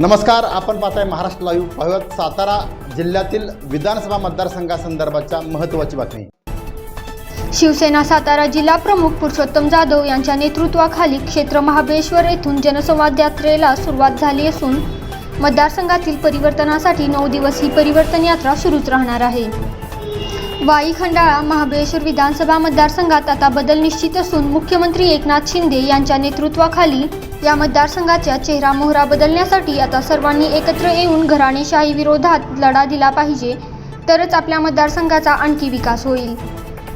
नमस्कार आपण पाहताय महाराष्ट्र लाईव्ह पाहूयात सातारा जिल्ह्यातील विधानसभा मतदारसंघासंदर्भाच्या महत्त्वाची बातमी. शिवसेना सातारा जिल्हा प्रमुख पुरुषोत्तम जाधव यांच्या नेतृत्वाखाली क्षेत्र महाबळेश्वर येथून जनसंवाद यात्रेला सुरुवात झाली असून मतदारसंघातील परिवर्तनासाठी नऊ दिवस ही परिवर्तन यात्रा सुरूच राहणार आहे. वाई खंडाळा महाबळेश्वर विधानसभा मतदारसंघात आता बदल निश्चित असून मुख्यमंत्री एकनाथ शिंदे यांच्या नेतृत्वाखाली या मतदारसंघाच्या चेहरा मोहरा बदलण्यासाठी आता सर्वांनी एकत्र येऊन घराणेशाही विरोधात लढा दिला पाहिजे. तरच आपल्या मतदारसंघाचा आणखी विकास होईल.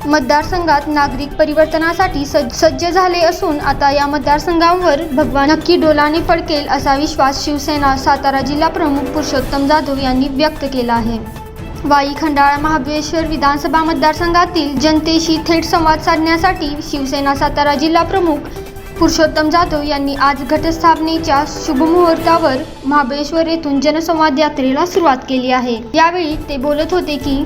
मतदारसंघात नागरिक परिवर्तनासाठी सज्ज सज्ज झाले असून आता या मतदारसंघावर भगवान नक्की डोलाने फडकेल असा विश्वास शिवसेना सातारा जिल्हा प्रमुख पुरुषोत्तम जाधव यांनी व्यक्त केला आहे. वाई खंडाळा महाबळेश्वर विधानसभा मतदारसंघातील जनतेशी थेट संवाद साधण्यासाठी शिवसेना सातारा जिल्हा प्रमुख पुरुषोत्तम जाधव यांनी आज घटस्थापनेच्या शुभमुहूर्तावर महाबळेश्वर येथून जनसंवाद यात्रेला सुरुवात केली आहे. यावेळी ते बोलत होते की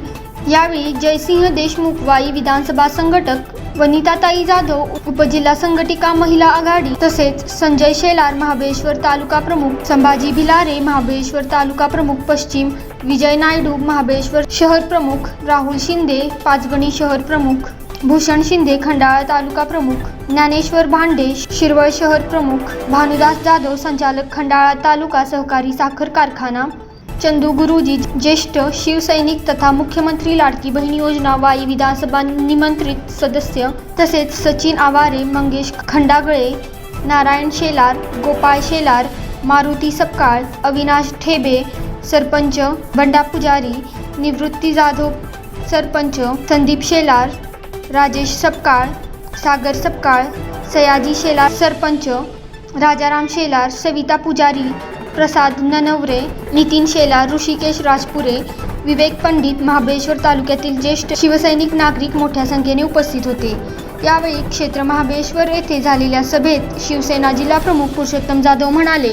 यावेळी जयसिंह देशमुख वाई विधानसभा संघटक वनिताताई जाधव उपजिल्हा संघटिका महिला आघाडी तसेच संजय शेलार महाबळेश्वर तालुका प्रमुख संभाजी भिलारे महाबळेश्वर तालुका प्रमुख पश्चिम विजय नायडू महाबळेश्वर शहर प्रमुख राहुल शिंदे पाचगणी शहर प्रमुख भूषण शिंदे खंडाळा तालुका प्रमुख ज्ञानेश्वर भांडे शिरवळ शहर प्रमुख भानुदास जाधव संचालक खंडाळा तालुका सहकारी साखर कारखाना चंदू गुरुजी ज्येष्ठ शिवसैनिक तथा मुख्यमंत्री लाडकी बहीण योजना वाई विधानसभा निमंत्रित सदस्य तसेच सचिन आवारे मंगेश खंडागळे नारायण शेलार गोपाळ शेलार मारुती सपकाळ अविनाश ठेबे सरपंच बंडा पुजारी निवृत्ती जाधव सरपंच संदीप शेलार राजेश सपकाळ सागर सपकाळ सयाजी शेलार सरपंच राजाराम शेलार सविता पुजारी प्रसाद ननवरे नितीन शेला ऋषिकेश राजपुरे विवेक पंडित महाबळेश्वर तालुक्यातील ज्येष्ठ शिवसैनिक नागरिक मोठ्या संख्येने उपस्थित होते. यावेळी क्षेत्र महाबळेश्वर येथे झालेल्या सभेत शिवसेना जिल्हा प्रमुख पुरुषोत्तम जाधव म्हणाले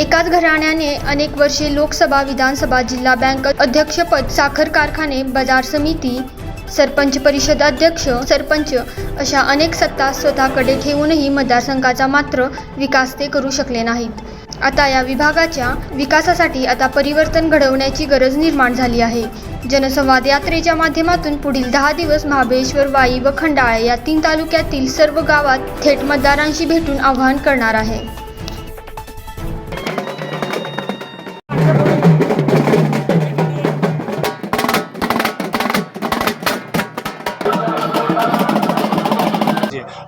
एकाच घराण्याने अनेक वर्षे लोकसभा विधानसभा जिल्हा बँक अध्यक्षपद साखर कारखाने बाजार समिती सरपंच परिषद अध्यक्ष सरपंच अशा अनेक सत्ता स्वतःकडे ठेवूनही मतदारसंघाचा मात्र विकास ते करू शकले नाहीत. आता या विभागाच्या विकासासाठी आता परिवर्तन घडवण्याची गरज निर्माण झाली आहे. जनसंवाद यात्रेच्या माध्यमातून पुढील दहा दिवस महाबळेश्वर वाई व खंडाळा या तीन तालुक्यातील सर्व गावात थेट मतदारांशी भेटून आवाहन करणार आहे.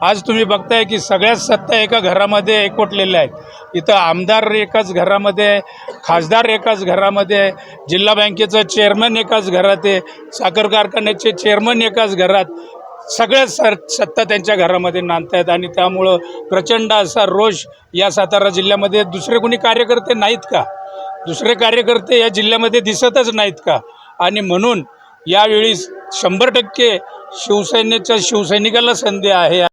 आज तुम्ही बघताय की सगळ्याच सत्ता एका घरामध्ये एकवटलेल्या आहेत. इथं आमदार एकाच घरामध्ये आहे खासदार एकाच घरामध्ये आहे जिल्हा बँकेचं चेअरमन एकाच घरात आहे साखर कारखान्याचे चेअरमन एकाच घरात. सगळ्या सर सत्ता त्यांच्या घरामध्ये नांदतायत आणि त्यामुळं प्रचंड असा रोष या सातारा जिल्ह्यामध्ये. दुसरे कोणी कार्यकर्ते नाहीत का? दुसरे कार्यकर्ते या जिल्ह्यामध्ये दिसतच नाहीत का? आणि म्हणून यावेळी शंभर टक्के शिवसेनेच्या शिवसैनिकाला संधी आहे.